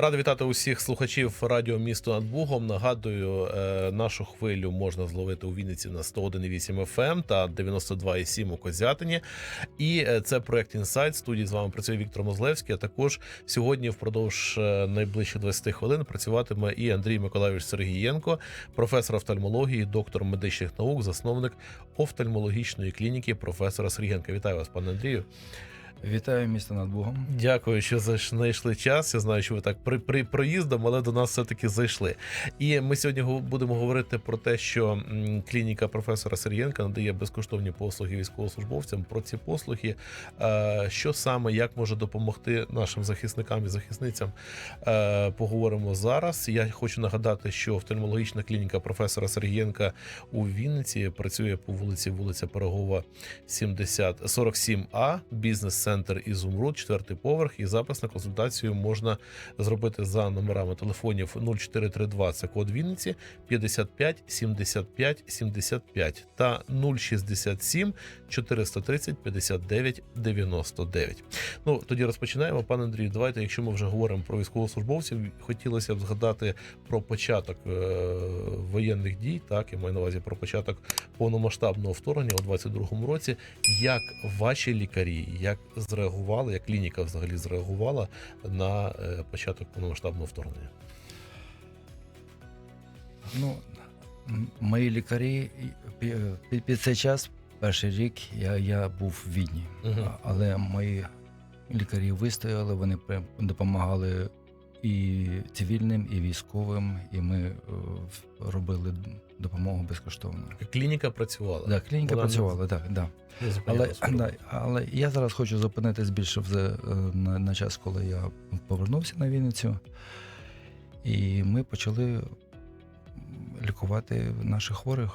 Радий вітати усіх слухачів радіо місто над Бугом. Нагадую, е, нашу хвилю можна зловити у Вінниці на 101,8 FM ем та 92,7 у Козятині. І е, це проект Інсайт. Студії з вами працює Віктор Мозлевський. А також сьогодні, впродовж е, найближчих 20 хвилин, працюватиме і Андрій Миколайович Сергієнко, професор офтальмології, доктор медичних наук, засновник офтальмологічної клініки професора Сергієнка. Вітаю вас, пане Андрію. Вітаю місто над Богом. Дякую, що знайшли час. Я знаю, що ви так при, при проїздом, але до нас все-таки зайшли. І ми сьогодні будемо говорити про те, що клініка професора Сергієнка надає безкоштовні послуги військовослужбовцям. Про ці послуги, е, що саме, як може допомогти нашим захисникам і захисницям, е, поговоримо зараз. Я хочу нагадати, що офтальмологічна клініка професора Сергієнка у Вінниці працює по вулиці вулиця Пирогова 70 47А, бізнес-центр Ізумруд, четвертий поверх. І запис на консультацію можна зробити за номерами телефонів 0432, це код Вінниці, 55 75 75 та 067 430 59 99. Ну тоді розпочинаємо. Пане Андрію, давайте, якщо ми вже говоримо про військовослужбовців, хотілося б згадати про початок е, воєнних дій. Так, я маю на увазі про початок повномасштабного вторгнення у 22-му році. Як ваші лікарі, як зреагували, як клініка взагалі зреагувала на е, початок повномасштабного вторгнення? Ну, мої лікарі під, під цей час, перший рік, я, я був в Відні. А- Але мої лікарі вистояли, вони допомагали і цивільним, і військовим, і ми е, робили допомогу безкоштовно. Клініка працювала. Да, клініка не- працювала, так, да. Не зупиняла Але, да, але я зараз хочу зупинитись більше е, на, на час, коли я повернувся на Вінницю. І ми почали лікувати наших хворих,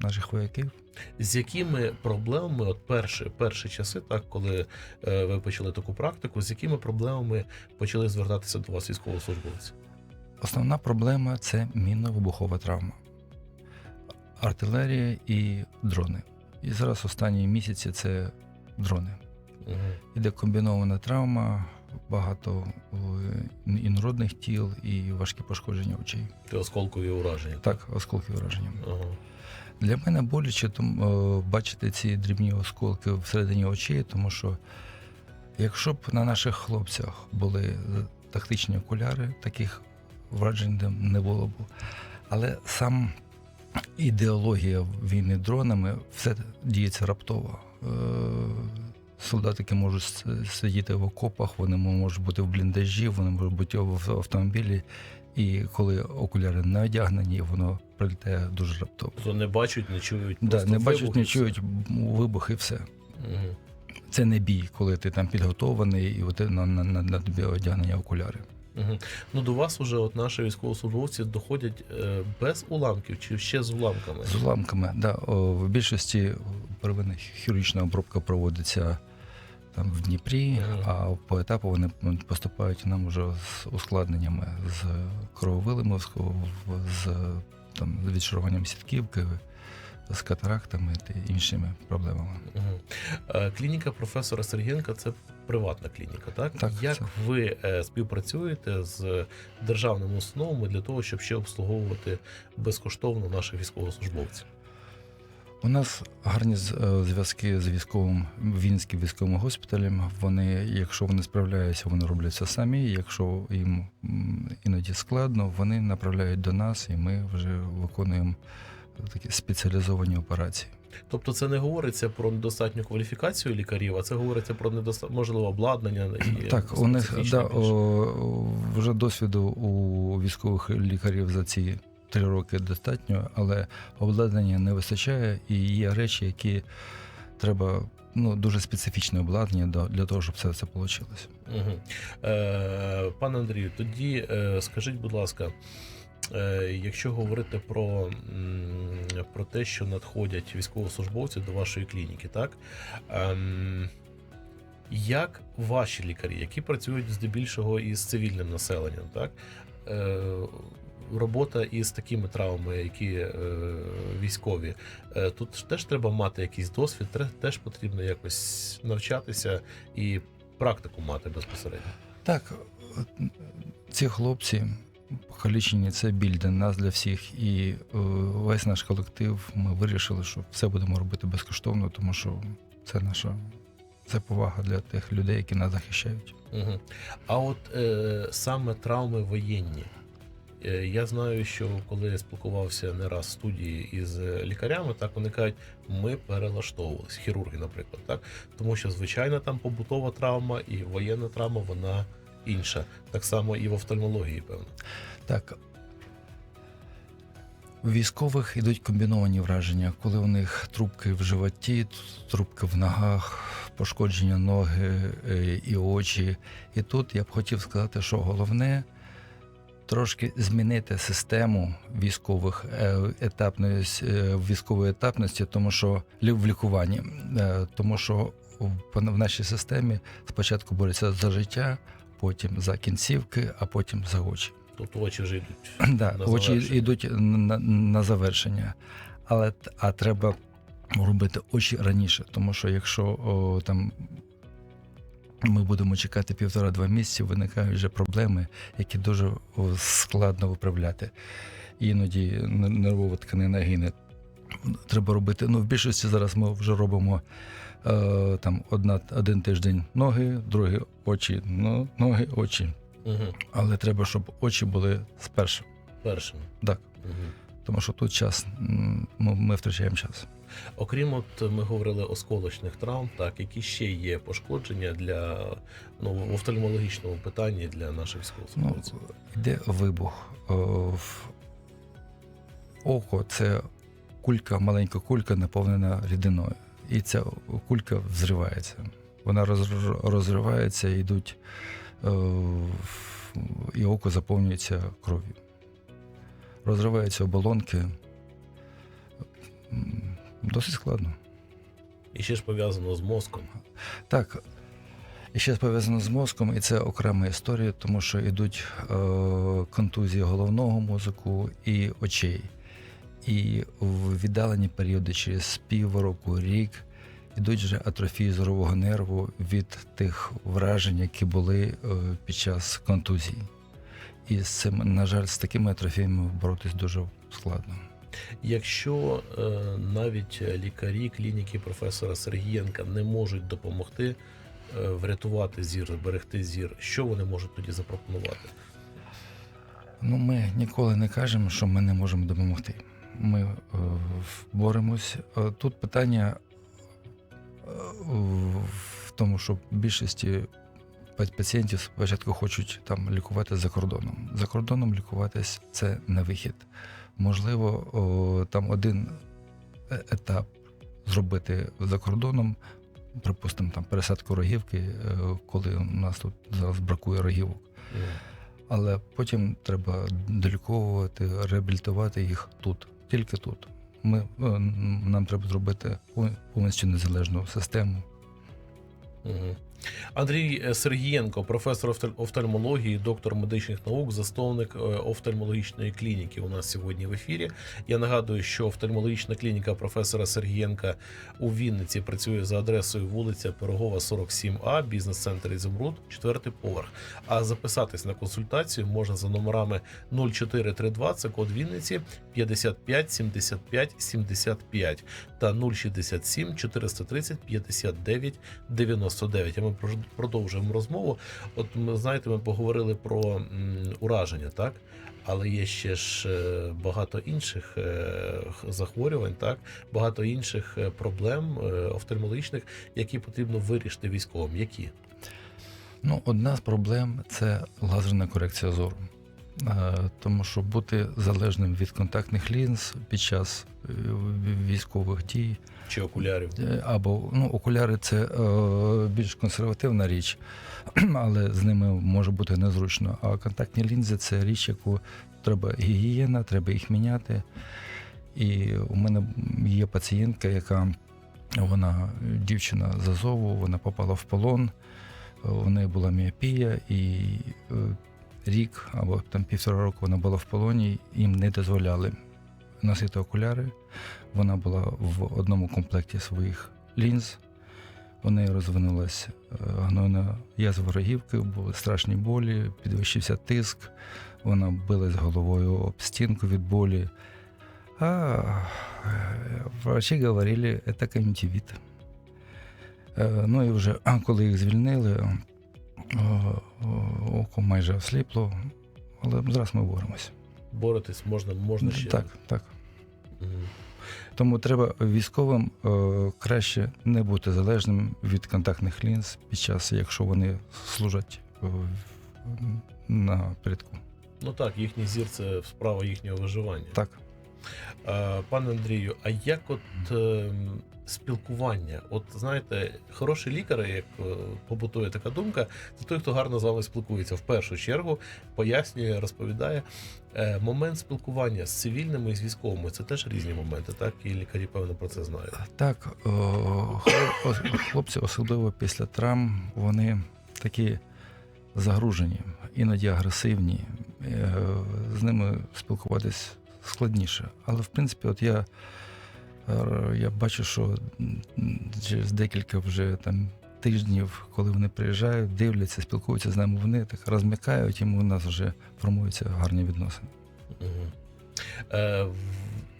наших вояків. З якими проблемами, от перші, перші часи, так коли е, ви почали таку практику, з якими проблемами почали звертатися до вас військовослужбовці? Основна проблема це мінно-вибухова травма, артилерія і дрони. І зараз останні місяці це дрони. Угу. Іде комбінована травма, багато е, інородних тіл і важкі пошкодження очей. Осколкові ураження. Так, осколки враження. Ага. Для мене боляче там, е, бачити ці дрібні осколки всередині очей, тому що якщо б на наших хлопцях були е, тактичні окуляри, таких вражень не- не було б. Але сам ідеологія війни дронами все діється раптово. Е, Солдатики можуть сидіти в окопах, вони можуть бути в бліндажі, вони можуть бути в автомобілі. І коли окуляри не одягнені, воно прилітає дуже раптово. Тобто не бачать, не чують. Да, не бачать, не чують вибух і все. Мгм. Це не бій, коли ти там підготований і от на, на, на, на тобі одягнені окуляри. Мгм. Ну до вас уже от наші військовослужбовці доходять е, без уламків чи ще з уламками? З уламками. Да, о, в більшості первинна хірургічна обробка проводиться там в Дніпрі, Ага. а по етапу вони поступають нам вже з ускладненнями, з крововилими, з, з там, з відшаруванням сітківки, з катарактами та іншими проблемами. Е, Клініка професора Сергієнка це приватна клініка, так? Так, Як це- ви е, співпрацюєте з державними установами для того, щоб ще обслуговувати безкоштовно наших військовослужбовців? У нас гарні е, зв'язки з військовим Вінським військовим госпіталем. Вони, якщо вони справляються, вони роблять це самі. Якщо їм іноді складно, вони направляють до нас, і ми вже виконуємо такі спеціалізовані операції. Тобто це не говориться про недостатню кваліфікацію лікарів, а це говориться про недоста... можливо обладнання і Так, у них да, більше. о, вже досвіду у військових лікарів за ці три роки достатньо, але обладнання не вистачає, і є речі, які треба ну, дуже специфічне обладнання для того, щоб це, це вийшло. Угу. Е, пане Андрію, тоді е, скажіть, будь ласка, е, якщо говорити про, про те, що надходять військовослужбовці до вашої клініки, так? Ем, як ваші лікарі, які працюють здебільшого із цивільним населенням, так? Е, робота із такими травмами, які е, військові, е, тут теж треба мати якийсь досвід, теж потрібно якось навчатися і практику мати безпосередньо. Так, ці хлопці покалічені це біль для нас, для всіх. І е, весь наш колектив ми вирішили, що все будемо робити безкоштовно, тому що це наша це повага для тих людей, які нас захищають. Угу. А от е, саме травми воєнні. Е, Я знаю, що коли я спілкувався не раз в студії із лікарями, так вони кажуть, ми перелаштовувалися, хірурги, наприклад, так тому що звичайна там побутова травма і воєнна травма вона інша. Так само і в офтальмології, певно. Так. У військових йдуть комбіновані враження, коли у них трубки в животі, трубки в ногах, пошкодження ноги е, і очі. І тут я б хотів сказати, що головне трошки змінити систему військових е, етапної е, військової етапності, тому що в лікуванні, Е, тому що в в нашій системі спочатку борються за життя, потім за кінцівки, а потім за очі. Тобто очі вже йдуть. Да, на очі завершення. йдуть на, на завершення. Але а треба робити очі раніше, тому що якщо о, там ми будемо чекати півтора-два місяці, виникають вже проблеми, які дуже складно виправляти. Іноді нервова тканина гине. Треба робити. Ну, в більшості зараз ми вже робимо е, там одна, один тиждень ноги, другий очі, ну, ноги, очі. Угу. Але треба, щоб очі були спершу. Першим. Так. Угу. Тому що тут час ми, ми втрачаємо час. Окрім от ми говорили осколочних травм, так які ще є пошкодження для ну в офтальмологічному питанні для наших Ну, військовослужбовців. йде вибух. В- Око це кулька, маленька кулька, наповнена рідиною. І ця кулька взривається. Вона роз- розривається, йдуть, е, і око заповнюється кров'ю. Розриваються оболонки. Досить складно. І ще ж пов'язано з мозком. Так. І ще пов'язано з мозком, і це окрема історія, тому що йдуть е, контузії головного мозку і очей. І в віддалені періоди через півроку, рік йдуть вже атрофії зорового нерву від тих вражень, які були е, під час контузії. І з цим, на жаль, з такими атрофіями боротись дуже складно. Якщо е, навіть лікарі клініки професора Сергієнка не можуть допомогти е, врятувати зір, зберегти зір, що вони можуть тоді запропонувати? Ну, ми ніколи не кажемо, що ми не можемо допомогти. Ми е, боремось. Е, Тут питання е, в тому, що в більшості пацієнтів спочатку хочуть там лікувати за кордоном. За кордоном лікуватись це не вихід. Можливо, о, там один е- етап зробити за кордоном, припустимо, там пересадку рогівки, е, коли у нас тут зараз бракує рогівок. Але потім треба доліковувати, реабілітувати їх тут, тільки тут. Ми, е, нам треба зробити повністю незалежну систему. Мгм. Андрій е, Сергієнко, професор офтальмології, доктор медичних наук, засновник е, офтальмологічної клініки. У нас сьогодні в ефірі. Я нагадую, що офтальмологічна клініка професора Сергієнка у Вінниці працює за адресою вулиця Пирогова, 47А, бізнес-центр Ізумруд, четвертий поверх. А записатись на консультацію можна за номерами 0432, це код Вінниці 55 75 75 та 067 430 59 99. Ми продовжуємо розмову. От ми знаєте, ми поговорили про ураження, так? Але є ще ж е, багато інших е, захворювань, так багато інших е, проблем офтальмологічних, які потрібно вирішити військовим. Які Ну, одна з проблем це лазерна корекція зору. Тому що бути залежним від контактних лінз під час військових дій чи окулярів? Е, Або ну, окуляри це е, більш консервативна річ, але з ними може бути незручно. А контактні лінзи це річ, яку треба гігієна, треба їх міняти. І у мене є пацієнтка, яка вона дівчина з Азову, вона попала в полон, у неї була міопія, і е, рік або там півтора року вона була в полоні, їм не дозволяли носити окуляри. Вона була в одному комплекті своїх лінз. У неї розвинулася е, гнойна язва рогівки, були страшні болі, підвищився тиск, вона билась головою об стінку від болі. А е, врачі говорили, це кон'юнктивіт. Е, Ну і вже коли їх звільнили, око майже осліпло, але зараз ми боремося. Боретесь можна, можна ще. Так, так. Мгм. Тому треба військовим е, краще не бути залежним від контактних лінз під час, якщо вони служать е, на порядку. Ну так, їхній зір це справа їхнього виживання. Так. Е, Пане Андрію, а як от е, спілкування? От знаєте, хороший лікар, як е, побутує така думка, це той, хто гарно з вами спілкується. В першу чергу пояснює, розповідає. Е, момент спілкування з цивільними і з військовими це теж різні моменти, так? І лікарі, певно, про це знають. Так, хлопці, особливо після травм, вони такі загружені, іноді агресивні. З ними спілкуватись складніше. Але в принципі, от я, е, я бачу, що через декілька вже там. Тижнів, коли вони приїжджають, дивляться, спілкуються з нами, вони так розмикають, і у нас вже формуються гарні відносини. Угу. Е,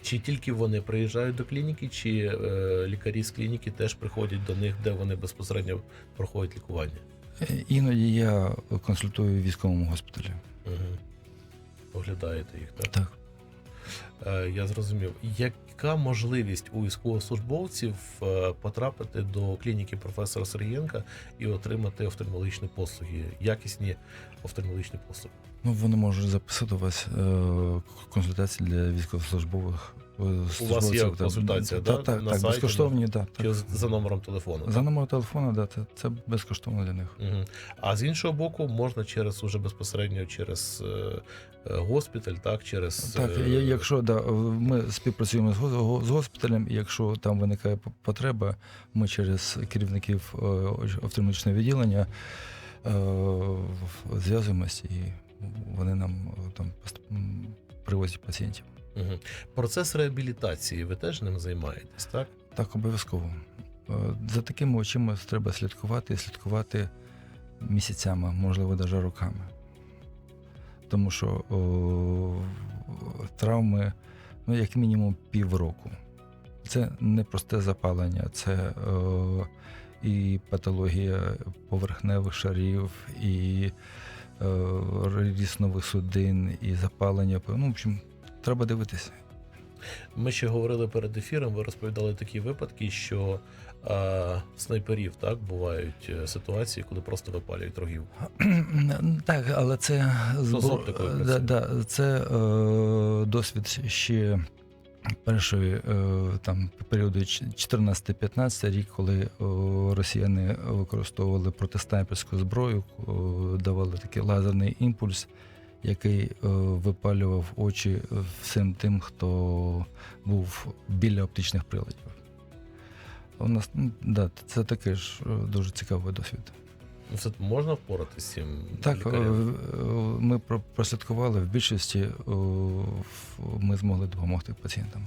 чи тільки вони приїжджають до клініки, чи е, лікарі з клініки теж приходять до них, де вони безпосередньо проходять лікування? Е, Іноді я консультую в військовому госпіталі. Угу. Оглядаєте їх, так? Так. Е, Я зрозумів. Яка можливість у військовослужбовців е, потрапити до клініки професора Сергієнка і отримати офтальмологічні послуги, якісні офтальмологічні послуги? Ну, вони можуть записати у вас е, консультації для військовослужбових. Е, службовців, так. консультація, да, Так, так, так, сайті, безкоштовні, так. Так. за номером телефону? За так? номером телефону, да, це, це безкоштовно для них. Мгм. А з іншого боку, можна через уже безпосередньо через е, е, госпіталь, так, через Так, якщо да, ми співпрацюємо з, госпіталем, і якщо там виникає потреба, ми через керівників офтальмологічного відділення зв'язуємось і вони нам там привозять пацієнтів. Мгм. процес реабілітації. Ви теж ним займаєтесь, так? Так, обов'язково. Е, За такими очима треба слідкувати і слідкувати місяцями, можливо, навіть роками. Тому що о, травми, ну, як мінімум, півроку. Це не просте запалення, це о, і патологія поверхневих шарів, і ріст нових судин, і запалення. Ну, в общем, треба дивитися. Ми ще говорили перед ефіром. Ви розповідали такі випадки, що е, снайперів так бувають е, ситуації, коли просто випалюють рогівку. Так, але це з да, да, це е, досвід ще першої е, там періоду 14-15 рік, коли е, росіяни використовували протиснайперську зброю, е, давали такий лазерний імпульс, який е, випалював очі всім тим, хто був біля оптичних приладів. У нас ну, да, це такий ж е, дуже цікавий досвід. Ну, це можна впоратися з цим Так, лікарям? е, е, ми про- прослідкували в більшості, ми змогли допомогти пацієнтам.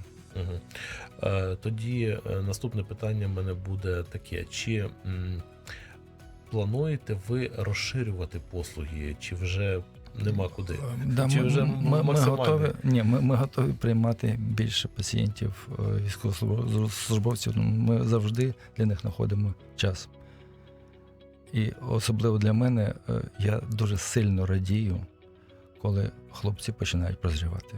Е, Тоді наступне питання в мене буде таке: чи плануєте ви розширювати послуги, чи вже нема куди? Да, Чи ми, вже ми, ми, готові, ні, ми, ми готові приймати більше пацієнтів, е, військовослужбовців. Ну, Ми завжди для них знаходимо час. І особливо для мене е, я дуже сильно радію, коли хлопці починають прозрівати.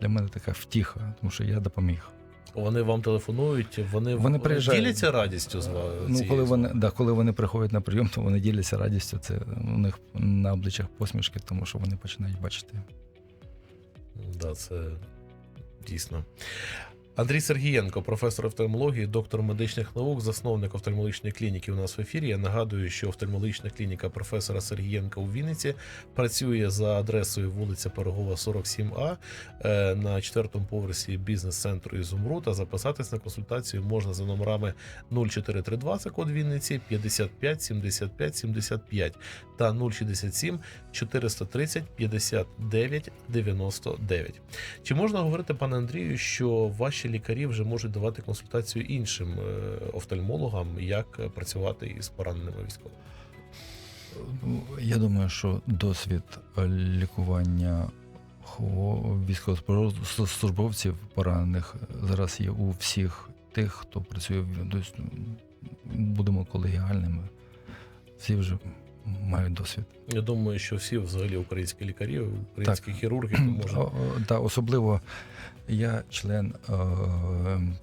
Для мене така втіха, тому що я допоміг. Вони вам телефонують, вони, Вони приїжджають. діляться радістю з вами. Ну, коли вони, да, коли вони приходять на прийом, то вони діляться радістю. Це у них на обличчях посмішки, тому що вони починають бачити. Да, це дійсно. Андрій Сергієнко, професор офтальмології, доктор медичних наук, засновник офтальмологічної клініки у нас в ефірі. Я нагадую, що офтальмологічна клініка професора Сергієнка у Вінниці працює за адресою вулиця Пирогова, 47А е, на четвертому поверсі бізнес-центру Ізумруд. А записатись на консультацію можна за номерами 0432, це код Вінниці, 55 75 75 та 067 430 59 99. Чи можна говорити, пане Андрію, що ваші наші лікарі вже можуть давати консультацію іншим е, офтальмологам, як е, працювати із пораненими військовими. Ну, Я думаю, що досвід е, лікування військовослужбовців поранених зараз є у всіх тих, хто працює в тобто, будемо колегіальними. Всі вже мають досвід. Я думаю, що всі взагалі українські лікарі, українські хірурги то можуть. Та особливо я член е,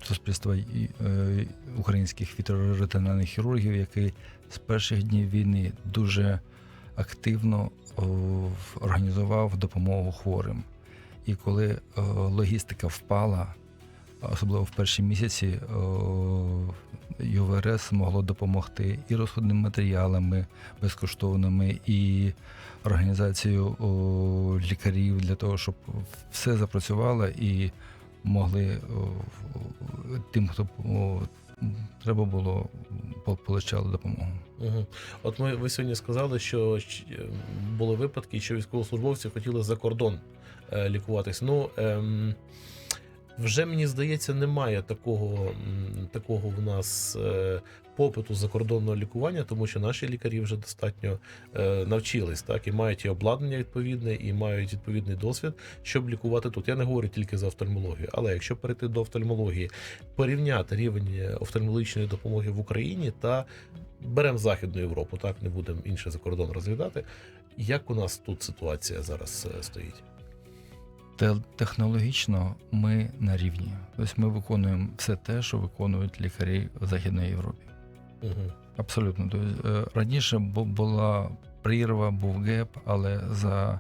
суспільства е, українських вітеринарних хірургів, який з перших днів війни дуже активно о, організував допомогу хворим. І коли е, логістика впала, особливо в перші місяці, ЮВРС могло допомогти і розходними матеріалами безкоштовними, і організацією лікарів для того, щоб все запрацювало і могли о, тим, хто треба було, по- получали допомогу. Угу. От ми ви сьогодні сказали, що е, були випадки, що військовослужбовці хотіли за кордон е, лікуватись. Ну ем, вже мені здається, немає такого, такого в нас е, попиту закордонного лікування, тому що наші лікарі вже достатньо е, навчились, так і мають і обладнання відповідне, і мають відповідний досвід, щоб лікувати тут. Я не говорю тільки за офтальмологію, але якщо перейти до офтальмології, порівняти рівень офтальмологічної допомоги в Україні та беремо Західну Європу, так не будемо інше за кордон розглядати. Як у нас тут ситуація зараз е, стоїть? Те- Технологічно ми на рівні. Тобто ми виконуємо все те, що виконують лікарі в Західній Європі. Угу. Абсолютно. Тобто, е, раніше була прірва, був геп, але за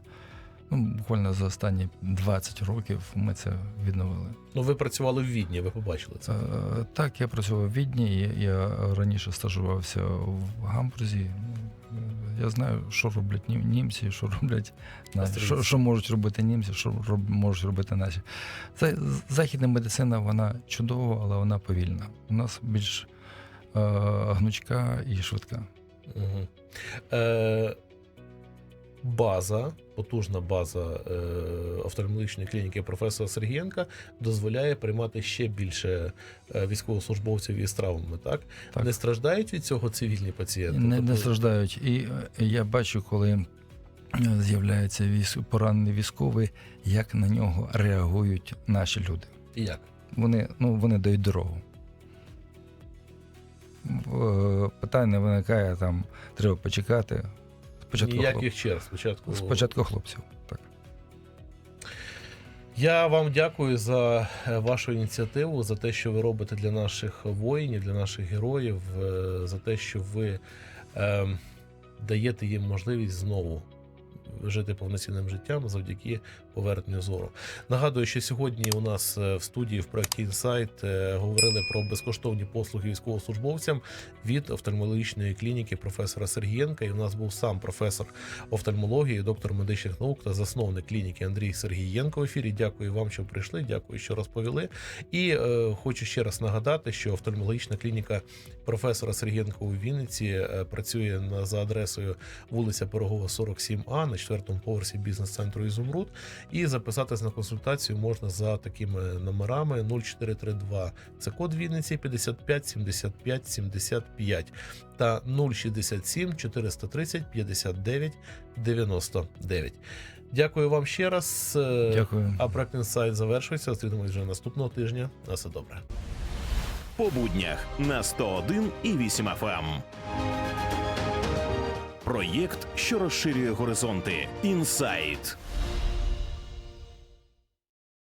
ну, буквально за останні 20 років ми це відновили. Ну, ви працювали в Відні, ви побачили це. Е, Так, я працював в Відні, я- я раніше стажувався в Гамбурзі. Я знаю, що роблять німці, що роблять наші, що, що можуть робити німці, що роб- можуть робити наші. Це західна медицина, вона чудова, але вона повільна. У нас більш е, гнучка і швидка. Угу. Е, база, потужна база е, офтальмологічної клініки професора Сергієнка дозволяє приймати ще більше е, військовослужбовців із травмами. Так? Так. не страждають від цього цивільні пацієнти. Не, не Тобто- страждають. І е, я бачу, коли е, з'являється військ, поранений військовий, як на нього реагують наші люди. І як? Вони, ну, вони дають дорогу. Питання виникає там, треба почекати. Спочатку, хлоп... Ніяких черг. Спочатку Спочатку хлопців. Так. Я вам дякую за е, вашу ініціативу, за те, що ви робите для наших воїнів, для наших героїв, е, за те, що ви е, даєте їм можливість знову жити повноцінним життям завдяки поверненню зору. Нагадую, що сьогодні у нас е, в студії в проєкті Інсайт е, говорили про безкоштовні послуги військовослужбовцям від офтальмологічної клініки професора Сергієнка. І у нас був сам професор офтальмології, доктор медичних наук та засновник клініки Андрій Сергієнко в ефірі. Дякую вам, що прийшли. Дякую, що розповіли. І е, хочу ще раз нагадати, що офтальмологічна клініка професора Сергієнка у Вінниці е, працює за адресою вулиця Пирогова, 47А на четвертому поверсі бізнес-центру Ізумруд. І записатись на консультацію можна за такими номерами 0432 це код Вінниці 55 75 75 та 067 430 59 99. Дякую вам ще раз. Дякую. А проект інсайт завершується. Зустрінемось вже наступного тижня. На все добре. по буднях на 101 і 8 FM. Проєкт, що розширює горизонти. Інсайт.